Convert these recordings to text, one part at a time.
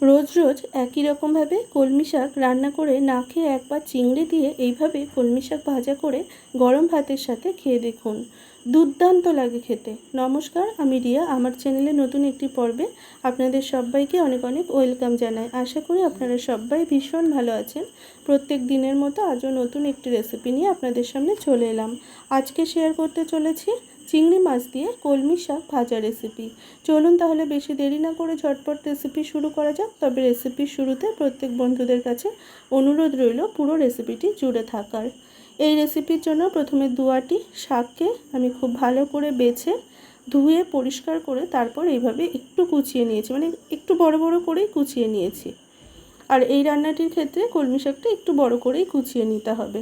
রোজ রোজ একই রকমভাবে কলমি শাক রান্না করে না খেয়ে একবার চিংড়ি দিয়ে এইভাবে কলমি শাক ভাজা করে গরম ভাতের সাথে খেয়ে দেখুন। দুর্দান্ত লাগে খেতে। নমস্কার, আমি রিয়া। আমার চ্যানেলে নতুন একটি পর্বে আপনাদের সবাইকে অনেক অনেক ওয়েলকাম জানাই। আশা করি আপনারা সবাই ভীষণ ভালো আছেন। প্রত্যেক দিনের মতো আজও নতুন একটি রেসিপি নিয়ে আপনাদের সামনে চলে এলাম। আজকে শেয়ার করতে চলেছি চিংড়ি মাছ দিয়ে কলমি শাক ভাজা রেসিপি চলুন তাহলে বেশি দেরি না করে ঝটপট রেসিপি শুরু করা যাক। তবে রেসিপির শুরুতে প্রত্যেক বন্ধুদের কাছে অনুরোধ রইল পুরো রেসিপিটি জুড়ে থাকার। এই রেসিপির জন্য প্রথমে দুয়াটি শাককে আমি খুব ভালো করে বেছে, ধুয়ে, পরিষ্কার করে তারপর এইভাবে একটু কুচিয়ে নিয়েছি। মানে একটু বড় বড় করেই কুচিয়ে নিয়েছি। আর এই রান্নাটির ক্ষেত্রে কলমি শাকটা একটু বড় করেই কুচিয়ে নিতে হবে।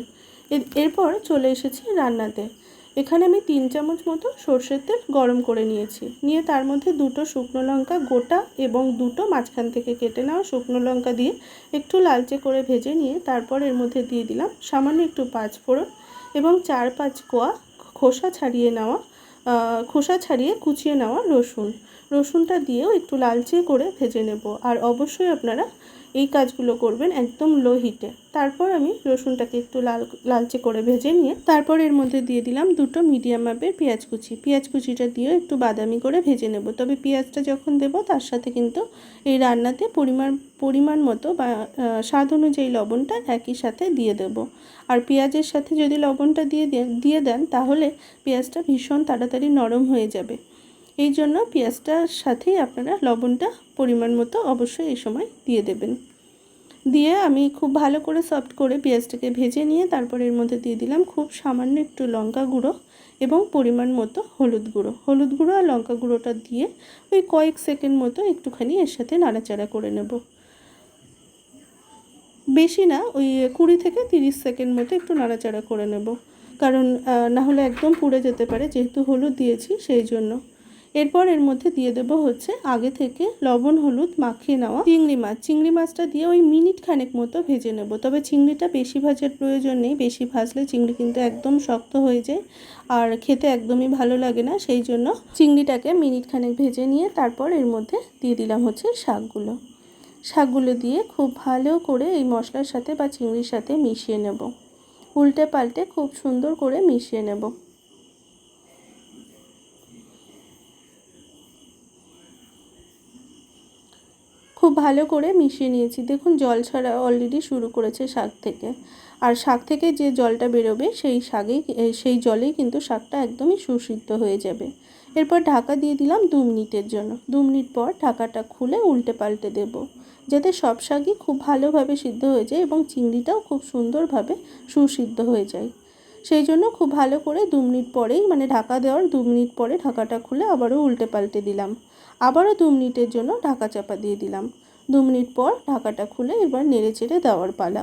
এরপর চলে এসেছি রান্নাতে। এখানে আমি তিন চামচ মতো সর্ষের তেল গরম করে নিয়েছি। নিয়ে তার মধ্যে দুটো শুকনো লঙ্কা গোটা এবং দুটো মাঝখান থেকে কেটে নেওয়া শুকনো লঙ্কা দিয়ে একটু লালচে করে ভেজে নিয়ে তারপর এর মধ্যে দিয়ে দিলাম সামান্য একটু পাঁচ ফোড়ন এবং চার পাঁচ কোয়া খোসা ছাড়িয়ে নেওয়া খোসা ছাড়িয়ে কুচিয়ে নেওয়া রসুন। রসুনটা দিয়েও একটু লালচে করে ভেজে নেব। আর অবশ্যই আপনারা এই কাজগুলো করবেন একদম লো হিটে তারপর আমি রসুনটাকে একটু লাল, লালচে করে ভেজে নিয়ে তারপর এর মধ্যে দিয়ে দিলাম দুটো মিডিয়াম মাপের পেঁয়াজ কুচি। পেঁয়াজ কুচিটা দিয়ে একটু বাদামি করে ভেজে নেব। তবে পেঁয়াজটা যখন দেব তার সাথে কিন্তু এই রান্নাতে পরিমাণ পরিমাণ মতো বা স্বাদ অনুযায়ী লবণটা একই সাথে দিয়ে দেব। আর পেঁয়াজের সাথে যদি লবণটা দিয়ে দিয়ে দেন তাহলে পেঁয়াজটা ভীষণ তাড়াতাড়ি নরম হয়ে যাবে। এই জন্য পেঁয়াজটার সাথেই আপনারা লবণটা পরিমাণ মতো অবশ্যই এই সময় দিয়ে দেবেন। দিয়ে আমি খুব ভালো করে সফট করে পেঁয়াজটাকে ভেজে নিয়ে তারপর এর মধ্যে দিয়ে দিলাম খুব সামান্য একটু লঙ্কা গুঁড়ো এবং পরিমাণ মতো হলুদ গুঁড়ো। হলুদ গুঁড়ো আর লঙ্কা গুঁড়োটা দিয়ে ওই কয়েক সেকেন্ড মতো একটুখানি এর সাথে নাড়াচাড়া করে নেব। বেশি না, ওই কুড়ি থেকে তিরিশ সেকেন্ড মতো একটু নাড়াচাড়া করে নেব। কারণ না হলে একদম পুড়ে যেতে পারে, যেহেতু হলুদ দিয়েছি সেই জন্য। এরপর এর মধ্যে দিয়ে দেবো হচ্ছে আগে থেকে লবণ, হলুদ মাখিয়ে নেওয়া চিংড়ি মাছ। চিংড়ি মাছটা দিয়ে ওই মিনিট খানেক মতো ভেজে নেব। তবে চিংড়িটা বেশি ভাজার প্রয়োজন নেই। বেশি ভাজলে চিংড়ি কিন্তু একদম শক্ত হয়ে যায় আর খেতে একদমই ভালো লাগে না। সেই জন্য চিংড়িটাকে মিনিট খানেক ভেজে নিয়ে তারপর এর মধ্যে দিয়ে দিলাম হচ্ছে শাকগুলো। শাকগুলো দিয়ে খুব ভালো করে এই মশলার সাথে বা চিংড়ির সাথে মিশিয়ে নেব। উল্টে পাল্টে খুব সুন্দর করে মিশিয়ে নেব। খুব ভালো করে মিশিয়ে নিয়েছি। দেখুন, জল ছাড়া অলরেডি শুরু করেছে শাক থেকে। আর শাক থেকে যে জলটা বেরোবে, সেই শাকেই, সেই জলেই কিন্তু শাকটা একদমই সুসিদ্ধ হয়ে যাবে। এরপর ঢাকা দিয়ে দিলাম দু মিনিটের জন্য। দু মিনিট পর ঢাকাটা খুলে উল্টে পাল্টে দেব, যাতে সব শাকই খুব ভালোভাবে সিদ্ধ হয়ে যায় এবং চিংড়িটাও খুব সুন্দরভাবে সুসিদ্ধ হয়ে যায়। সেই জন্য খুব ভালো করে দু মিনিট পরেই মানে ঢাকা দেওয়ার দু মিনিট পরে ঢাকাটা খুলে আবারও উল্টে পাল্টে দিলাম। আবারও দু মিনিটের জন্য ঢাকা চাপা দিয়ে দিলাম। দু মিনিট পর ঢাকাটা খুলে এবার নেড়ে চেড়ে দেওয়ার পালা।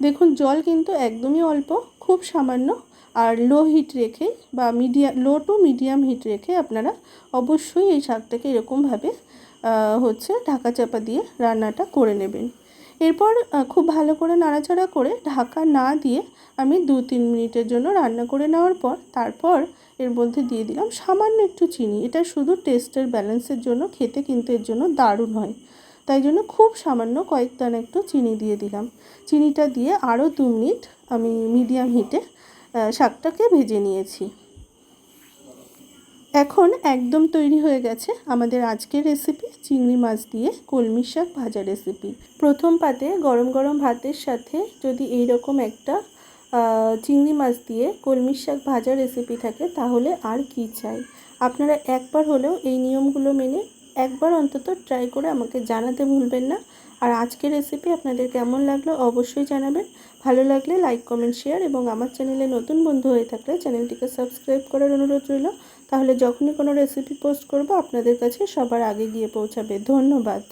দেখুন, জল কিন্তু একদমই অল্প, খুব সামান্য, আর লো হিট রেখে বা medium low to medium heat রেখে আপনারা অবশ্যই এই শাকটাকে এরকমভাবে হচ্ছে ঢাকা চাপা দিয়ে রান্নাটা করে নেবেন। এরপর খুব ভালো করে নাড়াচাড়া করে ঢাকা না দিয়ে আমি দু তিন মিনিটের জন্য রান্না করে নেওয়ার পর, তারপর এর মধ্যে দিয়ে দিলাম সামান্য একটু চিনি। এটা শুধু টেস্টের ব্যালেন্সের জন্য, খেতে কিন্তু এর জন্য দারুণ হয়। তাই জন্য খুব সামান্য কয়েক দানা একটু চিনি দিয়ে দিলাম। চিনিটা দিয়ে আরও দু মিনিট আমি মিডিয়াম হিটে শাকটাকে ভেজে নিয়েছি। এখন একদম তৈরি হয়ে গেছে আমাদের আজকের রেসিপি চিংড়ি মাছ দিয়ে কলমি শাক ভাজা রেসিপি প্রথম পাতে গরম গরম ভাতের সাথে যদি এই রকম একটা চিংড়ি মাছ দিয়ে কলমি শাক ভাজা রেসিপি থাকে তাহলে আর কি চাই? আপনারা একবার হলেও এই নিয়মগুলো মেনে একবার অন্তত ট্রাই করে আমাকে জানাতে ভুলবেন না। আর আজকের রেসিপি আপনাদের কেমন লাগল অবশ্যই জানাবেন। ভালো লাগলে লাইক কমেন্ট শেয়ার এবং আমার চ্যানেলে নতুন বন্ধু হয়ে থাকলে চ্যানেলটিকে সাবস্ক্রাইব করার অনুরোধ রইল। তাহলে যখনই কোনো রেসিপি পোস্ট করব, আপনাদের কাছে সবার আগে গিয়ে পৌঁছাবে। ধন্যবাদ।